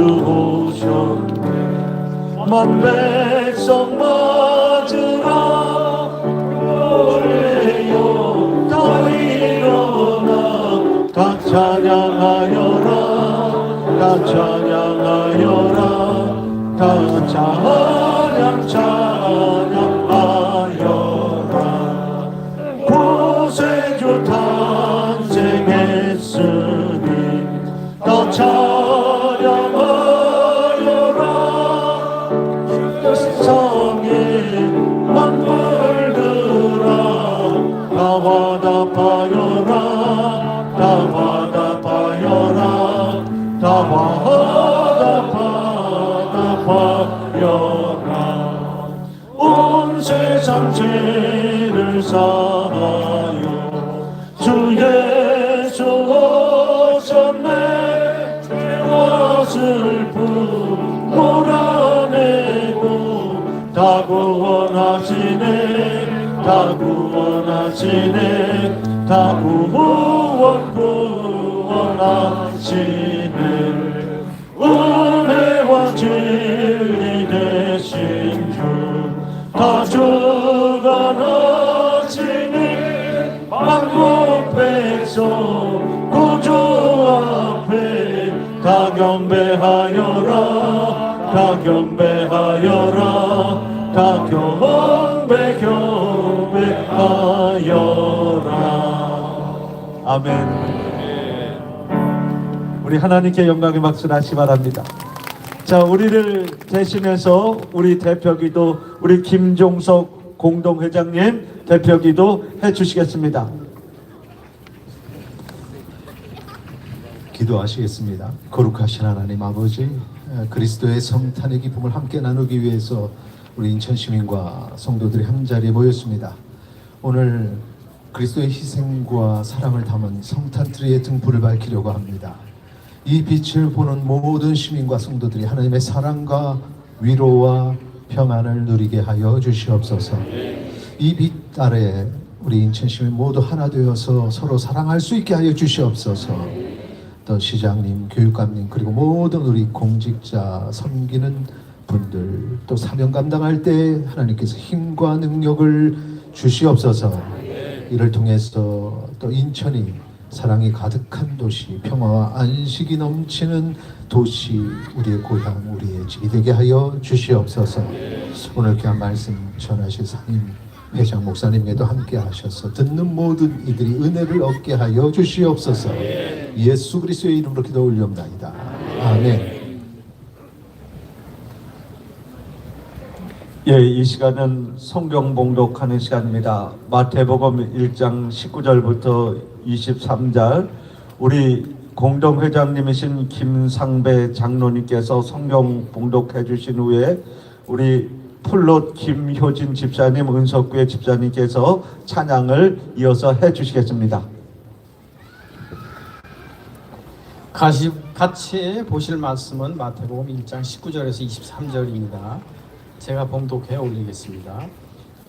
오셨네. 만 백성 맞으라 노래요. 다 일어나. 다 찬양하여라. 다 찬양하여라. 다 찬양 찬양 화답하여라 온 세상 죄를 사하여 주 예수 오셨네. 죄와 슬픔 몰아내고 다 구원하시네. 다 구원하시네. 다 구원 구원하시네 진리 되신 주 다 주관하시니 만국 백성 구주 앞에 다 경배하여라 다 경배하여라 다 경배 경배하여라 아멘 우리 하나님께 영광의 박수를 하시 바랍니다. 자, 우리를 대신해서 우리 대표기도 우리 김종석 공동회장님 대표기도 해주시겠습니다. 기도하시겠습니다. 거룩하신 하나님 아버지, 에, 그리스도의 성탄의 기쁨을 함께 나누기 위해서 우리 인천 시민과 성도들이 한 자리에 모였습니다. 오늘 그리스도의 희생과 사랑을 담은 성탄 트리의 등불을 밝히려고 합니다. 이 빛을 보는 모든 시민과 성도들이 하나님의 사랑과 위로와 평안을 누리게 하여 주시옵소서. 이 빛 아래 우리 인천 시민 모두 하나 되어서 서로 사랑할 수 있게 하여 주시옵소서. 또 시장님, 교육감님 그리고 모든 우리 공직자 섬기는 분들 또 사명 감당할 때 하나님께서 힘과 능력을 주시옵소서. 이를 통해서 또 인천이 사랑이 가득한 도시, 평화와 안식이 넘치는 도시, 우리의 고향, 우리의 집이 되게 하여 주시옵소서. 오늘 귀한 말씀 전하실 사님 회장 목사님에도 함께 하셔서 듣는 모든 이들이 은혜를 얻게 하여 주시옵소서. 예수 그리스도의 이름으로 기도 올리옵나이다. 아멘. 예, 이 시간은 성경 봉독하는 시간입니다. 마태복음 1장 19절부터 23절 우리 공동회장님이신 김상배 장로님께서 성경 봉독해 주신 후에 우리 풀롯 김효진 집사님, 은석구의 집사님께서 찬양을 이어서 해 주시겠습니다. 같이 보실 말씀은 마태복음 1장 19절에서 23절입니다. 제가 봉독해 올리겠습니다.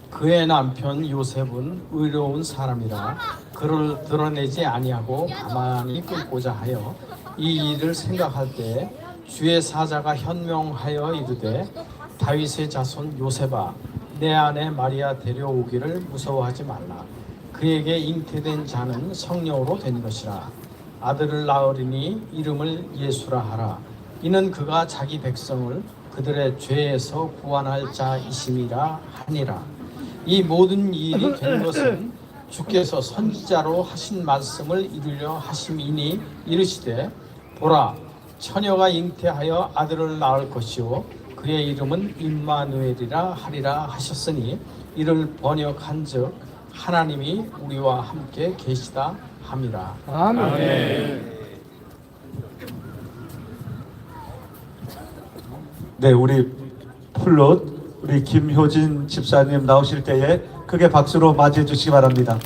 그의 남편 요셉은 의로운 사람이라 그를 드러내지 아니하고 가만히 끊고자 하여 이 일을 생각할 때 주의 사자가 현명하여 이르되 다윗의 자손 요셉아 내 아내 마리아 데려오기를 무서워하지 말라. 그에게 잉태된 자는 성령으로 된 것이라. 아들을 낳으리니 이름을 예수라 하라. 이는 그가 자기 백성을 그들의 죄에서 구원할 자이심이라 하니라. 이 모든 일이 된 것은 주께서 선지자로 하신 말씀을 이루려 하심이니 이르시되 보라 처녀가 잉태하여 아들을 낳을 것이요 그의 이름은 임마누엘이라 하리라 하셨으니 이를 번역한즉 하나님이 우리와 함께 계시다 함이라 네, 우리 플롯 우리 김효진 집사님 나오실 때에 크게 박수로 맞이해 주시기 바랍니다.